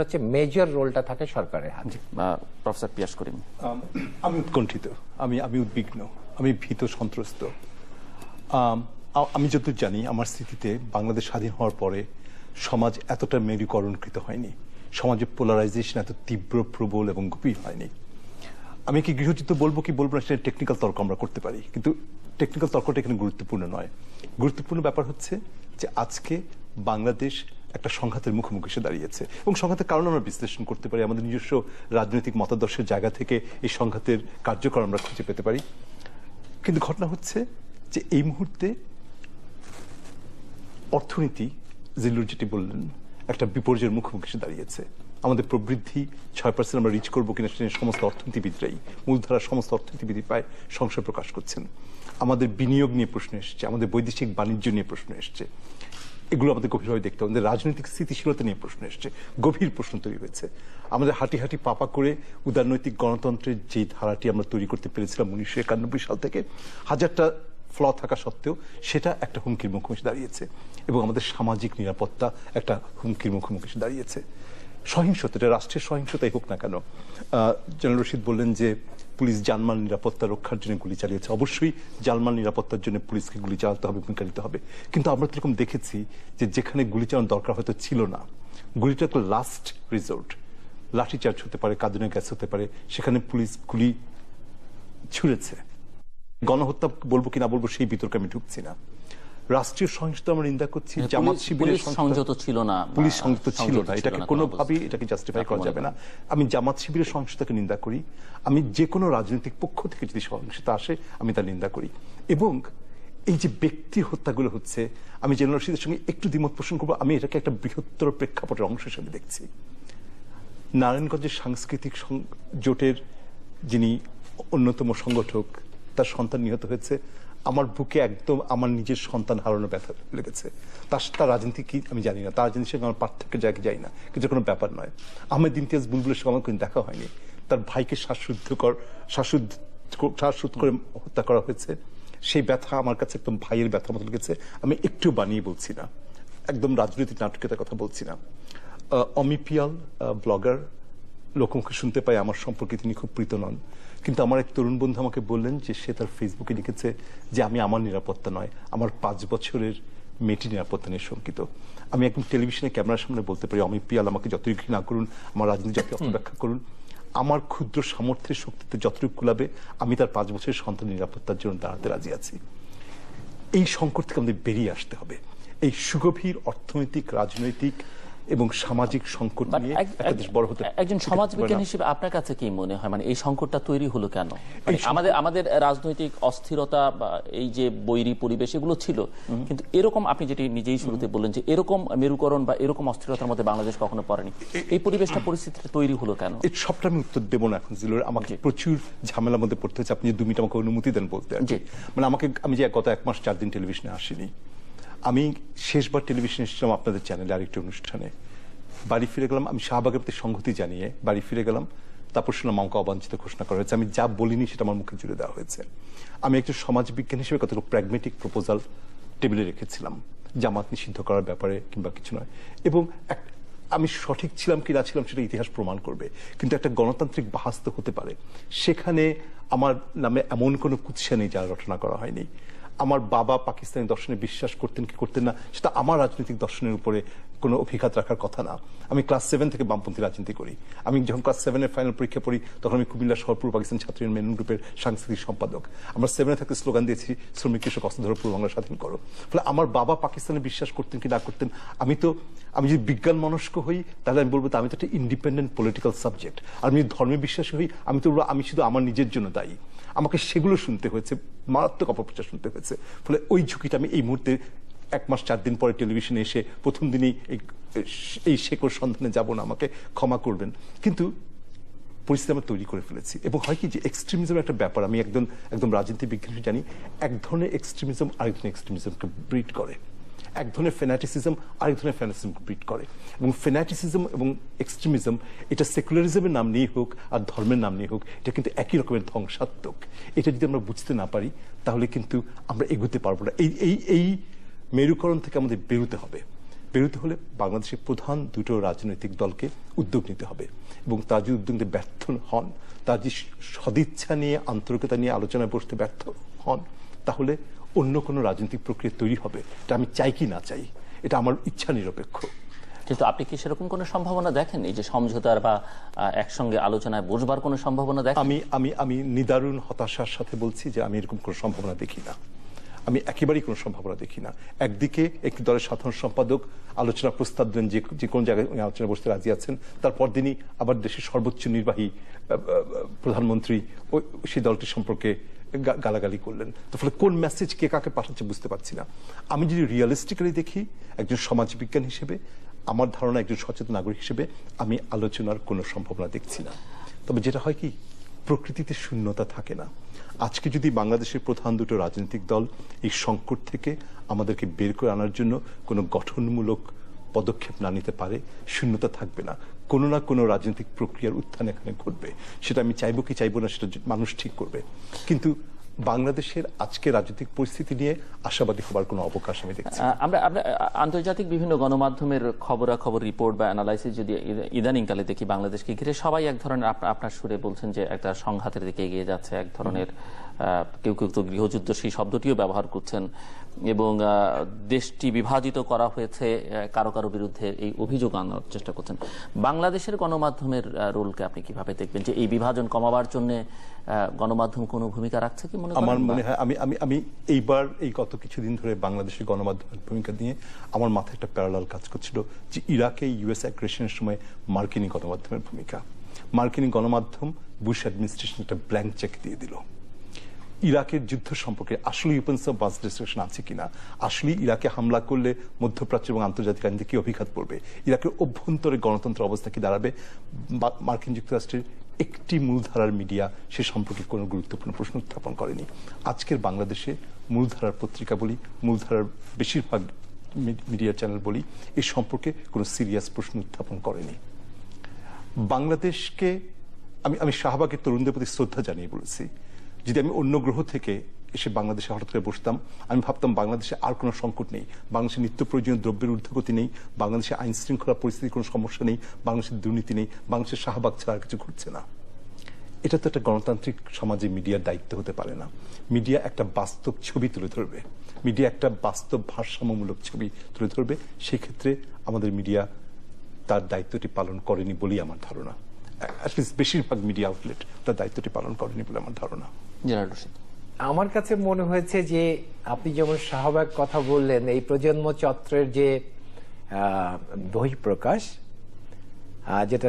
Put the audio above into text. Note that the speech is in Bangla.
হচ্ছে মেজর রোলটা থাকে সরকারের হাতে। প্রফেসর পিয়াস করিম আমি উৎকণ্ঠিত আমি আমি উদ্বিগ্ন আমি ভীত সন্ত্রস্ত। আমি যতদূর জানি আমার স্মৃতিতে বাংলাদেশ স্বাধীন হওয়ার পরে সমাজ এতটা মেরুকরণকৃত হয়নি। সমাজে পোলারাইজেশন এত তীব্র প্রবল এবং গভীর হয়নি। আমি কি গৃহযুদ্ধ বলব কি বলব না সেটা টেকনিক্যাল তর্ক আমরা করতে পারি। কিন্তু টেকনিক্যাল তর্কটা এখানে গুরুত্বপূর্ণ নয়। গুরুত্বপূর্ণ ব্যাপার হচ্ছে যে আজকে বাংলাদেশ একটা সংঘাতের মুখোমুখি এসে দাঁড়িয়েছে। এবং সংঘাতের কারণ আমরা বিশ্লেষণ করতে পারি, আমাদের নিজস্ব রাজনৈতিক মতাদর্শের জায়গা থেকে এই সংঘাতের কার্যকর আমরা খুঁজে পেতে পারি। কিন্তু ঘটনা হচ্ছে যে এই মুহূর্তে অর্থনীতি, জিল্লুর যেটি বললেন, একটা বিপর্যয়ের মুখোমুখি এসে দাঁড়িয়েছে। আমাদের প্রবৃদ্ধি ছয় পার্সেন্ট আমরা রিচ করব কিনা সেটা সমস্ত অর্থনীতিবিদরাই মূলধারার সমস্ত অর্থনীতিবিদই প্রায় সংশয় প্রকাশ করছেন। আমাদের বিনিয়োগ নিয়ে প্রশ্ন এসছে, আমাদের বৈদেশিক বাণিজ্য নিয়ে প্রশ্ন এসছে। এগুলো আমাদের গভীরভাবে দেখতে হবে। আমাদের রাজনৈতিক স্থিতিশীলতা নিয়ে প্রশ্ন এসছে। গভীর প্রশ্ন তৈরি হয়েছে। আমাদের হাঁটি হাঁটি পাপা করে উদারনৈতিক গণতন্ত্রের যে ধারাটি আমরা তৈরি করতে পেরেছিলাম উনিশশো একানব্বই সাল থেকে, হাজারটা ফ্ল থাকা সত্ত্বেও সেটা একটা হুমকির মুখোমুখি দাঁড়িয়েছে এবং আমাদের সামাজিক নিরাপত্তা একটা হুমকির মুখোমুখি দাঁড়িয়েছে। সহিংসতা রাষ্ট্রের সহিংসতাই হোক না কেন। জেনারেল রশিদ বললেন যে পুলিশ জানমাল নিরাপত্তা রক্ষার জন্য গুলি চালিয়েছে। অবশ্যই জানমাল নিরাপত্তার জন্য পুলিশকে গুলি চালাতে হবে ভূমিকা হবে। কিন্তু আমরা তো এরকম দেখেছি যে যেখানে গুলি চালানোর দরকার হয়তো ছিল না। গুলিটা তো লাস্ট রিসোর্ট লাঠিচার্জ হতে পারে কাঁদুনে গ্যাস হতে পারে, সেখানে পুলিশ গুলি ছুঁড়েছে। গণহত্যা বলব কিনা বলব সেই বিতর্কে আমি ঢুকছি না। রাষ্ট্রীয় সহিংসতা আমরা নিন্দা করছি জামাত মানে শিবিরের সংযত ছিল না পুলিশ সংযুক্ত ছিল না এটাকে কোনোভাবেই এটাকে জাস্টিফাই করা যাবে না। আমি জামাত শিবিরের সহিংসতাকে নিন্দা করি আমি যে কোনো রাজনৈতিক পক্ষ থেকে যদি সহিংসতা আসে আমি তার নিন্দা করি। এবং এই যে ব্যক্তি হত্যাগুলো হচ্ছে আমি জেনারেল রশিদের সঙ্গে একটু দ্বিমত পোষণ করব আমি এটাকে একটা বৃহত্তর প্রেক্ষাপটের অংশ হিসেবে দেখছি। নারায়ণগঞ্জের সাংস্কৃতিক জোটের যিনি অন্যতম সংগঠক তার সন্তান নিহত হয়েছে। আমার বুকে একদম আমার নিজের সন্তান হারানো ব্যথা লেগেছে। তার তার রাজনীতি কি আমি জানি না। তার রাজনীতির সঙ্গে আমার পার্থক্য জায়গা যাই না। কিন্তু কোনো ব্যাপার নয়। আহমেদ ইমতিয়াজ বুলবুলের সঙ্গে আমার কোনো দেখা হয়নি। তার ভাইকে শ্বাসরুদ্ধকর শ্বাসরুদ্ধ শ্বাসরুদ্ধ করে হত্যা করা হয়েছে। সেই ব্যথা আমার কাছে একদম ভাইয়ের ব্যথা মতো লেগেছে। আমি একটু বানিয়ে বলছি না। একদম রাজনৈতিক নাটকের কথা বলছি না। অমিপিয়াল ব্লগার। লোকমুখে শুনতে পাই আমার সম্পর্কে তিনি খুব প্রীত নন। কিন্তু আমার এক তরুণ বন্ধু আমাকে বললেন যে সে তার ফেসবুকে লিখেছে যে আমি আমার নিরাপত্তা নয় আমার পাঁচ বছরের মেয়েটির নিরাপত্তা নিয়ে শঙ্কিত। আমি একদম টেলিভিশনে ক্যামেরার সামনে বলতে পারি অমিত পিয়াল আমাকে যতই ঘৃণা করুন আমার রাজনীতি যতই অপব্যাখ্যা করুন আমার ক্ষুদ্র সামর্থ্যের শক্তিতে যতটুকু কুলাবে আমি তার পাঁচ বছরের সন্তান নিরাপত্তার জন্য দাঁড়াতে রাজি আছি। এই সংকট থেকে আমাদের বেরিয়ে আসতে হবে। এই সুগভীর অর্থনৈতিক রাজনৈতিক এবং সামাজিক সংকট নিয়ে একটা দেশ বড় হতে একজন সমাজবিজ্ঞানী হিসেবে আপনার কাছে কি মনে হয়? মানে এই সংকটটা তৈরি হলো কেন? মানে আমাদের আমাদের রাজনৈতিক অস্থিরতা বা এই যে বৈরী পরিবেশ এগুলো ছিল। কিন্তু এরকম আপনি যেটি নিজেই শুরুতে বললেন যে এরকম মেরুকরণ বা এরকম অস্থিরতার মধ্যে বাংলাদেশ কখনো পড়েনি। এই পরিবেশটা পরিস্থিতিটা তৈরি হলো কেন? এর সবটা আমি উত্তর দেবো না এখন জিলোর। আমাকে প্রচুর ঝামেলার মধ্যে পড়তে হচ্ছে। আপনি দু মিনিট আমাকে অনুমতি দেন বলতে মানে আমাকে আমি যে গত এক মাস চার দিন টেলিভিশনে আসিনি। আমি শেষবার টেলিভিশনে এসেছিলাম আপনাদের চ্যানেলে আরেকটি অনুষ্ঠানে। বাড়ি ফিরে গেলাম, আমি শাহবাগের প্রতি সংহতি জানিয়ে বাড়ি ফিরে গেলাম, তারপর শুনলাম আমাকে অবাঞ্ছিত ঘোষণা করা হয়েছে। আমি যা বলিনি সেটা আমার মুখে জুড়ে দেওয়া হয়েছে। আমি একজন সমাজবিজ্ঞান হিসেবে কতগুলো প্র্যাগমেটিক প্রপোজাল টেবিলে রেখেছিলাম, জামাত নিষিদ্ধ করার ব্যাপারে কিংবা কিছু নয়। এবং এক- আমি সঠিক ছিলাম কি না ছিলাম সেটা ইতিহাস প্রমাণ করবে। কিন্তু একটা গণতান্ত্রিক বাহাস্ত হতে পারে। সেখানে আমার নামে এমন কোনো কুৎসা নেই যার রচনা করা হয়নি। আমার বাবা পাকিস্তানি দর্শনে বিশ্বাস করতেন কি করতেন না, সেটা আমার রাজনৈতিক দর্শনের উপরে কোনো অভিঘাত রাখার কথা না। আমি ক্লাস সেভেন থেকে বামপন্থী রাজনীতি করি। আমি যখন ক্লাস সেভেনের ফাইনাল পরীক্ষা পড়ি, তখন আমি কুমিল্লা শহর পূর্ব পাকিস্তান ছাত্র ইউনিয়ন গ্রুপের সাংস্কৃতিক সম্পাদক। আমরা সেভেনে থাকতে স্লোগান দিয়েছি, শ্রমিক কৃষক অস্ত্র ধরে পূর্ব বাংলা স্বাধীন করো। ফলে আমার বাবা পাকিস্তানে বিশ্বাস করতেন কি না করতেন, আমি তো, আমি যদি বিজ্ঞান মনস্ক হই, তাহলে আমি বলব আমি তো একটা ইন্ডিপেন্ডেন্ট পলিটিক্যাল সাবজেক্ট আর আমি যদি ধর্মে বিশ্বাসী হই, আমি তো, আমি শুধু আমার নিজের জন্য দায়ী। আমাকে সেগুলো শুনতে হয়েছে, মারাত্মক অপপ্রচার শুনতে হয়েছে। ফলে ওই ঝুঁকিটা আমি এই মুহূর্তে এক মাস, চার দিন পরে টেলিভিশনে এসে প্রথম দিনই এই- শেকড় সন্ধানে যাব না, আমাকে ক্ষমা করবেন। কিন্তু পরিস্থিতি আমরা তৈরি করে ফেলেছি। এবং হয় কি যে এক্সট্রিমিজম একটা ব্যাপার, আমি একদম একদম রাজনীতি বিজ্ঞানী জানি, এক ধরনের এক্সট্রিমিজম আরেক ধরনের এক্সট্রিমিজমকে ব্রিড করে। এক ধরনের ফেনাটিসিজম আরেক ধরনের ফ্যানাটিসিজমকে ব্রিড করে। এবং ফেনাটিসিজম এবং এক্সট্রিমিজম এটা সেকুলারিজমের নাম নিয়ে হোক আর ধর্মের নাম নিয়ে হোক, এটা কিন্তু একই রকমের ধ্বংসাত্মক। এটা যদি আমরা বুঝতে না পারি, তাহলে কিন্তু আমরা এগোতে পারব না। এই এই এই মেরুকরণ থেকে আমাদের বেরোতে হবে। বেরোতে হলে বাংলাদেশের প্রধান দুটো রাজনৈতিক দলকে উদ্যোগ নিতে হবে। এবং তা যদি উদ্যোগ নিতে ব্যর্থ হন, তার যে সদিচ্ছা নিয়ে, আন্তরিকতা নিয়ে আলোচনায় বসতে ব্যর্থ হন, তাহলে অন্য কোনো রাজনৈতিক প্রক্রিয়া তৈরি হবে এটা আমি চাই কি না চাই এটা আমার ইচ্ছা নিরপেক্ষ। কিন্তু আপনি কি সেরকম কোনো সম্ভাবনা দেখেন এই যে সমঝোতার বা একসঙ্গে আলোচনায় বসবার কোনো সম্ভাবনা দেখেন আমি আমি আমি নিদারুণ হতাশার সাথে বলছি যে আমি এরকম কোনো সম্ভাবনা দেখি না। আমি একেবারেই কোনো সম্ভাবনা দেখি না। একদিকে একটি দলের সাধারণ সম্পাদক আলোচনা প্রস্তাব দেন যে যে কোন জায়গায় উনি আলোচনা বসতে রাজি আছেন তারপর দিনই আবার দেশের সর্বোচ্চ নির্বাহী প্রধানমন্ত্রী ওই সেই দলটি সম্পর্কে গালাগালি করলেন। তো ফলে কোন মেসেজ কে কাকে পাঠাচ্ছে বুঝতে পারছি না। আমি যদি রিয়ালিস্টিক্যালি দেখি, একজন সমাজবিজ্ঞান হিসেবে, আমার ধারণা একজন সচেতন নাগরিক হিসেবে, আমি আলোচনার কোনো সম্ভাবনা দেখছি না। তবে যেটা হয় কি, প্রকৃতিতে শূন্যতা থাকে না। আজকে যদি বাংলাদেশের প্রধান দুটো রাজনৈতিক দল এই সংকট থেকে আমাদেরকে বের করে আনার জন্য কোনো গঠনমূলক পদক্ষেপ না নিতে পারে, শূন্যতা থাকবে না। কোনো না কোনো রাজনৈতিক প্রক্রিয়ার উত্থান এখানে ঘটবে। সেটা আমি চাইব কি চাইব না সেটা মানুষ ঠিক করবে। কিন্তু বাংলাদেশের আজকে রাজনৈতিক পরিস্থিতি নিয়ে আশাবাদী হবার কোনো অবকাশ আমি দেখছি আমরা আন্তর্জাতিক বিভিন্ন গণমাধ্যমের খবরাখবর রিপোর্ট বা অ্যানালাইসিস যদি ইদানিংকালে দেখি বাংলাদেশকে ঘিরে সবাই এক ধরনের আপনার সুরে বলছেন যে একটা সংঘাতের দিকে এগিয়ে যাচ্ছে, এক ধরনের কেউ কেউ তো গৃহযুদ্ধ সেই শব্দটিও ব্যবহার করছেন এবং দেশটি বিভাজিত করা হয়েছে কারও কারও বিরুদ্ধে এই অভিযোগ আনার চেষ্টা করছেন। বাংলাদেশের গণমাধ্যমের রোলকে আপনি কীভাবে দেখবেন যে এই বিভাজন কমাবার জন্য গণমাধ্যম কোনো ভূমিকা রাখছে কি মনে আমার মনে হয় আমি আমি আমি এইবার এই গত কিছুদিন ধরে বাংলাদেশের গণমাধ্যমের ভূমিকা নিয়ে আমার মাথায় একটা প্যারালাল কাজ করছিল যে ইরাকে ইউএস অ্যাগ্রেশনের সময় মার্কিনী গণমাধ্যমের ভূমিকা। মার্কিনী গণমাধ্যম বুশ অ্যাডমিনিস্ট্রেশন একটা ব্ল্যাঙ্ক চেক দিয়ে দিল। ইরাকের যুদ্ধ সম্পর্কে আসলে ইউপেন্স অফ বাস ডিসকাশন আছে কিনা? আসলে ইরাকে হামলা করলে মধ্যপ্রাচ্য এবং আন্তর্জাতিক আইনতে কি অভিঘাত পড়বে? ইরাকের অভ্যন্তরে গণতন্ত্র অবস্থা কি দাঁড়াবে? মার্কিন যুক্তরাষ্ট্রের একটি মূলধারার মিডিয়া সে সম্পর্কে কোনো গুরুত্বপূর্ণ প্রশ্ন উত্থাপন করেনি। আজকের বাংলাদেশে মূলধারার পত্রিকা বলি, মূলধারার বেশিরভাগ মিডিয়া চ্যানেল বলি, এ সম্পর্কে কোনো সিরিয়াস প্রশ্ন উত্থাপন করেনি। বাংলাদেশকে আমি আমি শাহবাগের তরুণদের প্রতি শ্রদ্ধা জানিয়ে বলেছি। যদি আমি অন্য গ্রহ থেকে এসে বাংলাদেশে হঠাৎ করে বসতাম, আমি ভাবতাম বাংলাদেশে আর কোনো সংকট নেই। বাংলাদেশে নিত্য প্রয়োজনীয় দ্রব্যের ঊর্ধ্বগতি নেই। বাংলাদেশে আইন শৃঙ্খলা পরিস্থিতির কোনো সমস্যা নেই। বাংলাদেশের দুর্নীতি নেই। বাংলাদেশের শাহবাগ ছাড়া আর কিছু ঘটছে না। এটা তো একটা গণতান্ত্রিক সমাজে মিডিয়ার দায়িত্ব হতে পারে না। মিডিয়া একটা বাস্তব ছবি তুলে ধরবে। মিডিয়া একটা বাস্তব ভারসাম্যমূলক ছবি তুলে ধরবে। সেক্ষেত্রে আমাদের মিডিয়া তার দায়িত্বটি পালন করেনি বলেই আমার ধারণা। বেশিরভাগ মিডিয়া আউটলেট তার দায়িত্বটি পালন করেনি বলে আমার ধারণা। জেনারেল রশিদ। আমার কাছে মনে হয়েছে যে আপনি যেমন শাহবাগ কথা বললেন, এই প্রজন্ম চত্রের যে বহিঃপ্রকাশ যেটা